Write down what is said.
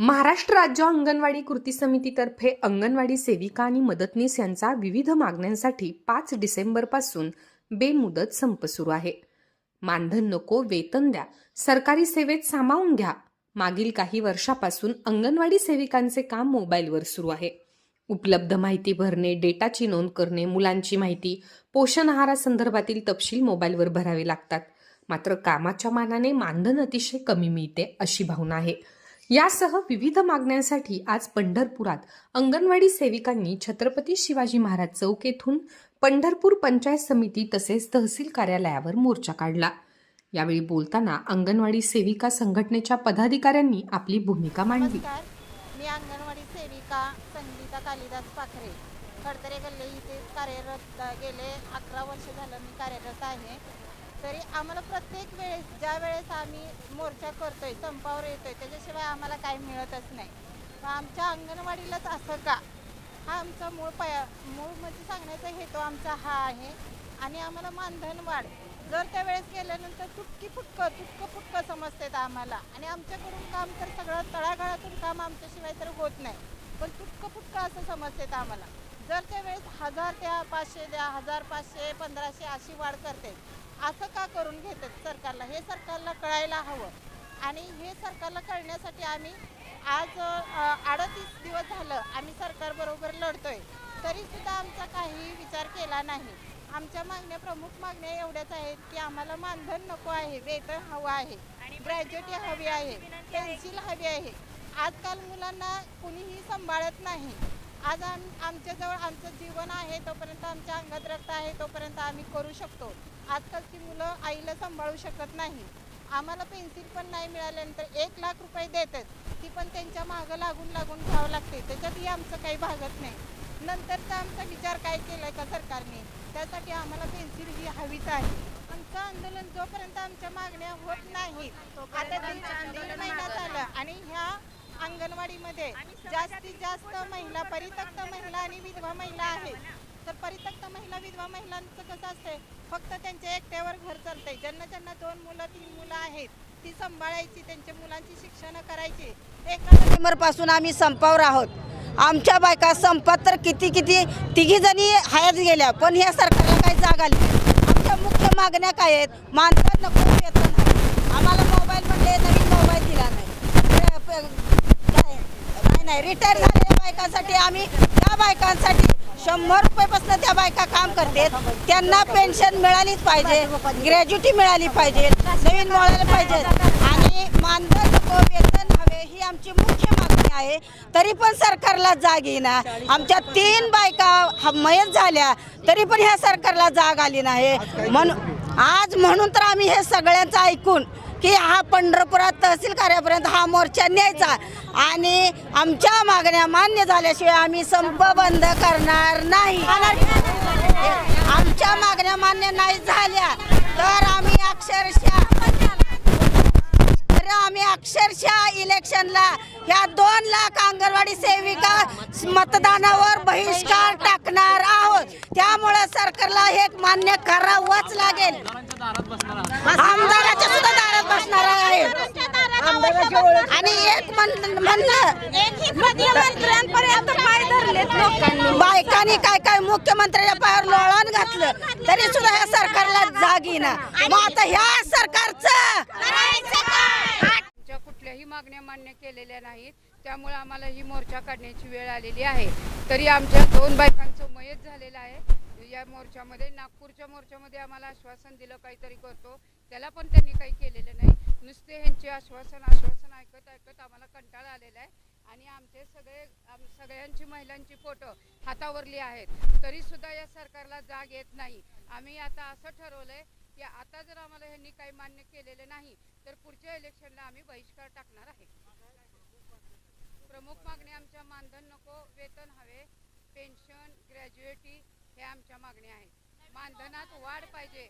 महाराष्ट्र राज्य अंगणवाडी कृती समितीतर्फे अंगणवाडी सेविका आणि मदतनीस यांचा विविध मागण्यांसाठी पाच डिसेंबरपासून बेमुदत संप सुरू आहे. मानधन नको वेतन द्या सरकारी सेवेत सामावून घ्या. मागील काही वर्षापासून अंगणवाडी सेविकांचे काम मोबाईलवर सुरू आहे. उपलब्ध माहिती भरणे डेटाची नोंद करणे मुलांची माहिती पोषण आहारासंदर्भातील तपशील मोबाईलवर भरावे लागतात. मात्र कामाच्या मानाने मानधन अतिशय कमी मिळते अशी भावना आहे. यासह विविध मागण्यांसाठी आज पंढरपुरात अंगणवाडी सेविकांनी छत्रपती शिवाजी महाराज चौक येथून पंढरपूर पंचायत समिती तसेच तहसील कार्यालयावर मोर्चा काढला. यावेळी बोलताना अंगणवाडी सेविका संघटनेच्या पदाधिकाऱ्यांनी आपली भूमिका मांडली. मी अंगणवाडी सेविका संगीता कालिदास पाखरे. खडतरे गल्ले इथे कार्यरत गेले अकरा वर्ष झालं मी कार्यरत आहे. तरी आम्हाला प्रत्येक वेळेस ज्या वेळेस आम्ही मोर्चा करतोय संपावर येतोय त्याच्याशिवाय आम्हाला काही मिळतच नाही. मग आमच्या अंगणवाडीलाच असं का? हा आमचा मूळ पाया मूळ म्हणजे सांगण्याचा हेतू आमचा हा आहे. आणि आम्हाला मानधन वाढ जर त्या वेळेस गेल्यानंतर तुटकी फुटकं तुटकं फुटकं समजतात आम्हाला. आणि आमच्याकडून काम तर सगळं तळागाळातून काम आमच्याशिवाय तर होत नाही. पण तुटकं फुटकं असं समजतात आम्हाला. जर त्या वेळेस हजार द्या पाचशे द्या हजार पाचशे पंधराशे अशी वाढ करते असं का करून घेतात सरकारला? हे सरकारला कळायला हवं. आणि हे सरकारला कळण्यासाठी आम्ही आज अडतीस दिवस झालं आम्ही सरकारबरोबर लढतोय. तरी सुद्धा आमचा काही विचार केला नाही. आमच्या मागण्या प्रमुख मागण्या एवढ्याच आहेत की आम्हाला मानधन नको आहे वेतन हवं आहे ग्रॅज्युएटी हवी आहे. पेन्सिल हवी आहे. आजकाल मुलांना कुणीही सांभाळत नाही. आज आम आमच्याजवळ आमचं जीवन आहे तोपर्यंत आमच्या अंगात रक्त आहे तोपर्यंत आम्ही करू शकतो. आजकालची मुलं आईला सांभाळू शकत नाही. आम्हाला पेन्सिल पण नाही मिळाल्यानंतर एक लाख रुपये देतात. ती पण त्यांच्या मागं लागून लागून घ्यावं लागते. त्याच्यातही आमचं काही भागत नाही. नंतरचा आमचा विचार काय केलाय का सरकारने? त्यासाठी आम्हाला पेन्सिल ही हवीच आहे. आमचं आंदोलन जोपर्यंत आमच्या मागण्या होत नाही आता महिना झाला आणि ह्या अंगणवाडीमध्ये जास्तीत जास्त महिला परित्यक्त महिला आणि विधवा महिला आहेत. तर परित्यक्त महिला विधवा महिलांचं कसं असतंय? फक्त त्यांच्या एकट्यावर घर चालतंय. ज्यांना ज्यांना दोन मुलं तीन मुलं आहेत ती सांभाळायची त्यांच्या मुलांची शिक्षण करायची. एका पासून आम्ही संपावर आहोत. आमच्या बायका संपात तर किती किती तिघी जणी हयात गेल्या पण ह्या सरकारला काही जाग आली. आमच्या मुख्य मागण्या काय आहेत? मानधन नको वेतन. आम्हाला मोबाईल म्हणले नवीन मोबाईल दिला नाही. नाही. रिटायर झालेल्या बायकांसाठी आम्ही त्या बायकांसाठी शंभर रुपयेपासून त्या बायका काम करते त्यांना पेन्शन मिळालीच पाहिजे. ग्रॅज्युटी मिळाली पाहिजे. नवीन मिळायला पाहिजे. आणि मानधन वेतन हवे ही आमची मुख्य मागणी आहे. तरी पण सरकारला जाग येईना. आमच्या तीन बायका ह- मयत झाल्या तरी पण ह्या सरकारला जाग आली नाही. म्हणून आज म्हणून तर आम्ही हे सगळ्यांचं ऐकून की हा पंढरपुरात तहसील कार्यापर्यंत हा मोर्चा न्यायचा. आणि आमच्या मागण्या मान्य झाल्याशिवाय आम्ही संप बंद करणार नाही. आमच्या मागण्या मान्य नाही झाल्या तर आम्ही अक्षरशः आम्ही अक्षरशः इलेक्शनला ह्या दोन लाख अंगणवाडी सेविका मतदानावर बहिष्कार टाकणार आहोत. त्यामुळे सरकारला हे मान्य करावंच लागेल. आमदाराच्या सुद्धा बसणार आहे. आणि एक पाय धरलेत लोकांनी. बायकांनी काय काय मुख्यमंत्र्याच्या पायावर लोळण घातलं तरी सुद्धा ह्या सरकारला जाग येईना मग आता ह्या सरकारचं आमच्या कुठल्याही मागण्या मान्य केलेल्या नाहीत. त्यामुळे आम्हाला ही मोर्चा काढण्याची वेळ आलेली आहे. तरी आमच्या दोन बायकांचं मयत झालेलं आहे. या मोर्चामध्ये नागपूरच्या मोर्चामध्ये आम्हाला आश्वासन दिलं काहीतरी करतो. त्याला पण त्यांनी काही केलेलं नाही. नुसते ह्यांचे आश्वासन आश्वासन ऐकत ऐकत आम्हाला कंटाळा आलेला आहे. आणि आमचे सगळे आम सगळ्यांची महिलांची फोटो हातावरली आहेत. तरीसुद्धा या सरकारला जाग येत नाही. आम्ही आता असं ठरवलं आहे की आता जर आम्हाला ह्यांनी काही मान्य केलेलं नाही तर पुढच्या इलेक्शनला आम्ही बहिष्कार टाकणार आहे. प्रमुख मागणी आमच्या मानधन नको वेतन हवे पेन्शन ग्रॅज्युएटी हे आमच्या मागण्या आहेत. मानधनात वाढ पाहिजे.